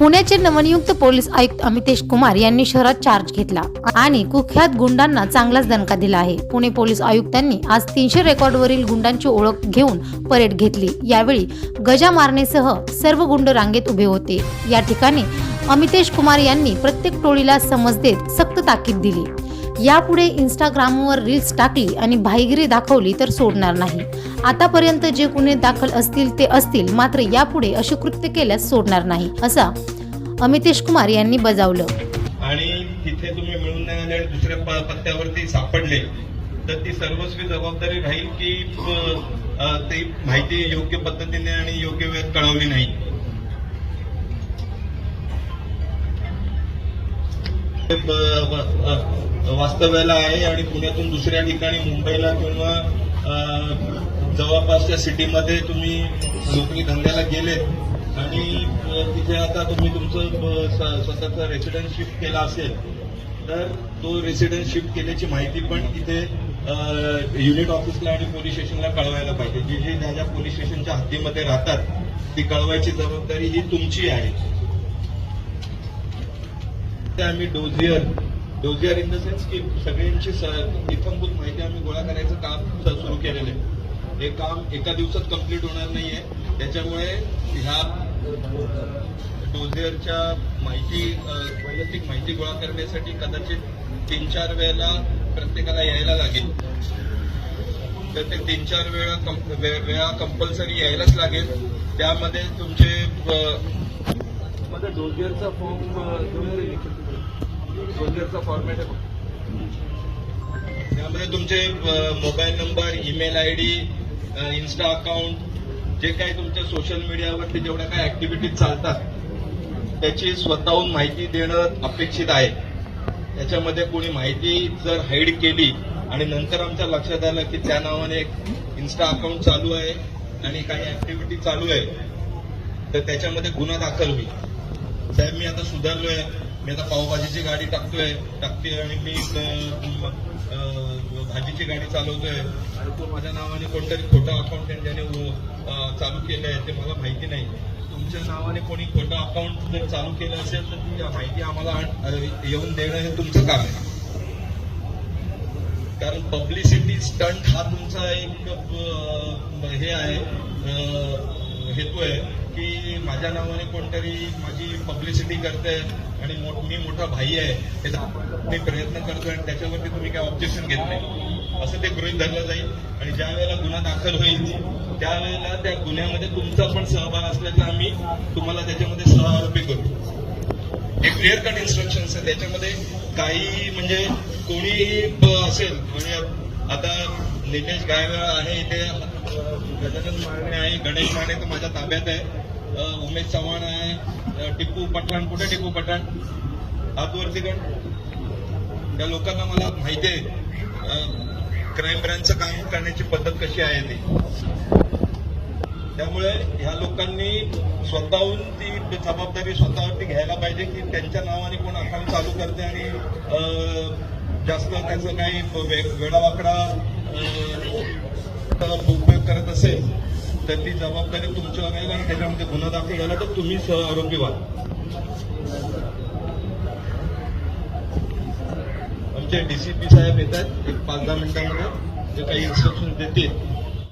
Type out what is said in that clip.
पुण्याचे नवनियुक्त पोलीस आयुक्त अमितेश कुमार यांनी शहरात चार्ज घेतला आणि कुख्यात गुंडांना चांगलाच दणका दिला आहे. पुणे पोलीस आयुक्तांनी आज तीनशे रेकॉर्डवरील गुंडांची ओळख घेऊन परेड घेतली. यावेळी गजा मारणेसह सर्व गुंड रांगेत उभे होते. या ठिकाणी अमितेश कुमार यांनी प्रत्येक टोळीला समज देत सक्त ताकीद दिली. यापुढे इंस्टाग्रामवर रील्स टाकली आणि भाईगिरी दाखवली तर सोडणार नाही. आतापर्यंत जे गुन्हे दाखल असतील ते असतील मात्र यापुढे अशी कृत्य केल्यास सोडणार नाही असा अमितेश कुमार यांनी बजावलं. आणि तिथे तुम्ही मिळून नाही आले आणि दुसऱ्या प- पत्त्यावरती सापडले तर ती सर्वस्वी जबाबदारी राहील की ते ती माहिती योग्य पद्धतीने आणि योग्य वेळेत कळवली नाही? ते वास्तव्याला आहे आणि पुण्यातून दुसऱ्या ठिकाणी मुंबईला किंवा जवळपासच्या सिटीमध्ये तुम्ही नोकरी धंद्याला गेलेत आणि तिथे आता तुम्ही तुमचं स्वतःचा रेसिडेन्स शिफ्ट केला असेल तर तो रेसिडेन्स शिफ्ट केल्याची माहिती पण तिथे युनिट ऑफिसला आणि पोलीस स्टेशनला कळवायला पाहिजे. जे जे ज्या ज्या पोलीस स्टेशनच्या हद्दीमध्ये राहतात ती कळवायची जबाबदारी ही तुमची आहे. ते आम्ही dossier dossier in the sense की सगळ्यांची स- माहिती आम्ही गोळा करायचं काम सुरू केलेलं आहे. हे काम एका दिवसात कंप्लीट होणार नाहीये. त्याच्यामुळे ह्या डोझियरच्या माहिती वैयक्तिक माहिती गोळा करण्यासाठी कदाचित तीन चार वेळेला प्रत्येकाला यायला लागेल. तर ते तीन चार वेळा कं- वे- वेळा कंपल्सरी यायलाच लागेल. त्यामध्ये तुमचे अ, मध्ये डोझियरचा फॉर्म सोल्जरचा फॉर्मॅट आहे त्यामध्ये तुमचे mobile number email I D Insta account जे काही तुमच्या सोशल मीडियावरती जेवढ्या काही ऍक्टिव्हिटीज चालतात त्याची स्वतःहून माहिती देणं अपेक्षित आहे. त्याच्यामध्ये कोणी माहिती जर हाईड केली आणि नंतर आमच्या लक्षात आलं की त्या नावाने एक इन्स्टा अकाउंट चालू आहे आणि काही ऍक्टिव्हिटी चालू आहे तर त्याच्यामध्ये गुन्हा दाखल होईल. साहेब मी आता सुधारलोय. मी आता पावभाजीची गाडी टाकतोय टाकते आणि मी भाजीची गाडी चालवतोय. आणि तो माझ्या नावाने कोणतरी खोटं अकाउंट ज्याने चालू केलं आहे ते मला माहिती नाही. तुमच्या नावाने कोणी खोटं अकाउंट जर चालू केलं असेल तर ती माहिती आम्हाला आण- येऊन देणं हे तुमचं काम आहे. कारण पब्लिसिटी स्टंट हा तुमचा एक हे आहे हेतू आहे. माझ्या नावाने कोणतरी माझी पब्लिसिटी करते आणि मी मोठा भाई आहे त्याचा मी प्रयत्न करतोय आणि त्याच्यावरती तुम्ही काय ऑब्जेक्शन घेत नाही. असं ते गृहीत धरलं जाईल. आणि ज्या वेळेला गुन्हा दाखल होईल त्यावेळेला त्या गुन्ह्यामध्ये तुमचा पण सहभाग असल्याचं आम्ही तुम्हाला त्याच्यामध्ये सहआरोपी करू. एक क्लिअर कट इन्स्ट्रक्शन्स आहे त्याच्यामध्ये काही म्हणजे कोणीही असेल म्हणजे आता नितेश गायवाळ आहे इथे गजानन माने आहे गणेश माने तर माझ्या ताब्यात आहे. उमेश चव्हाण आहे टिप्पू टिपू पठाण. कुठे टिपू पठाण? हातवरती गण त्या लोकांना मला माहिती आहे. क्राईम ब्रँचचं काम करण्याची पद्धत कशी आहे ती? त्यामुळे ह्या लोकांनी स्वतःहून ती जबाबदारी स्वतःवरती घ्यायला पाहिजे की त्यांच्या नावाने कोण अकाउंट चालू करते आणि अं, जास्त त्याचं काही वेडावाकडा अं, उपयोग करत असेल तर ती जबाबदारी तुमच्यावर आहे आणि त्याच्यामध्ये गुन्हा दाखल झाला तर तुम्ही सह आरोपी व्हाल आमचे डीसीपी साहेब येतात एक पाच दहा मिनिटांमध्ये. जे काही इन्स्ट्रक्शन देतील